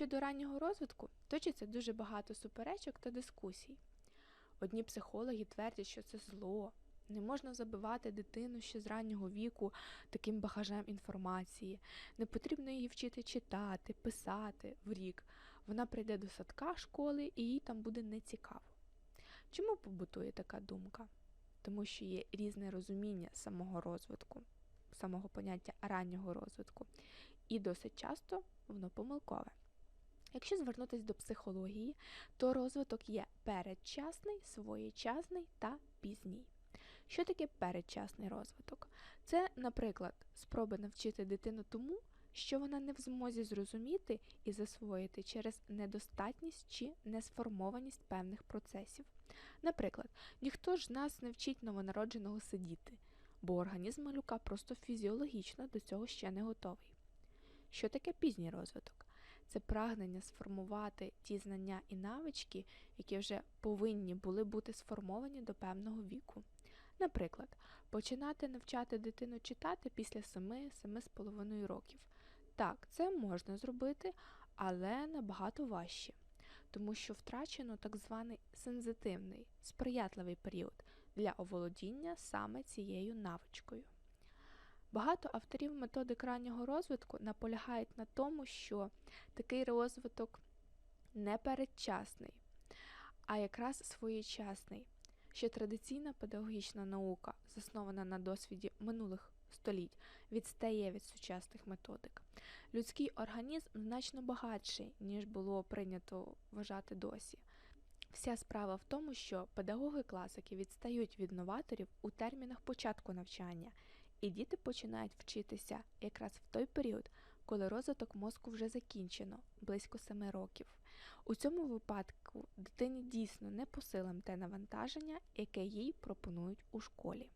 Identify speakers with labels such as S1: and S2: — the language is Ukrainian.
S1: щодо раннього розвитку точиться дуже багато суперечок та дискусій. Одні психологи твердять, що це зло, не можна забивати дитину ще з раннього віку таким багажем інформації, не потрібно її вчити читати, писати в рік. Вона прийде до садка школи і їй там буде нецікаво. Чому побутує така думка? Тому що є різне розуміння самого розвитку, самого поняття раннього розвитку, і досить часто воно помилкове. Якщо звернутися до психології, то розвиток є передчасний, своєчасний та пізній. Що таке передчасний розвиток? Це, наприклад, спроби навчити дитину тому, що вона не в змозі зрозуміти і засвоїти через недостатність чи несформованість певних процесів. Наприклад, ніхто ж нас не вчить новонародженого сидіти, бо організм малюка просто фізіологічно до цього ще не готовий. Що таке пізній розвиток? Це прагнення сформувати ті знання і навички, які вже повинні були бути сформовані до певного віку. Наприклад, починати навчати дитину читати після 7-7,5 років. Так, це можна зробити, але набагато важче, тому що втрачено так званий сензитивний, сприятливий період для оволодіння саме цією навичкою. Багато авторів методик раннього розвитку наполягають на тому, що такий розвиток не передчасний, а якраз своєчасний, що традиційна педагогічна наука, заснована на досвіді минулих століть, відстає від сучасних методик. Людський організм значно багатший, ніж було прийнято вважати досі. Вся справа в тому, що педагоги класики відстають від новаторів у термінах початку навчання, і діти починають вчитися якраз в той період, коли розвиток мозку вже закінчено близько 7 років. У цьому випадку дитині дійсно не по силам те навантаження, яке їй пропонують у школі.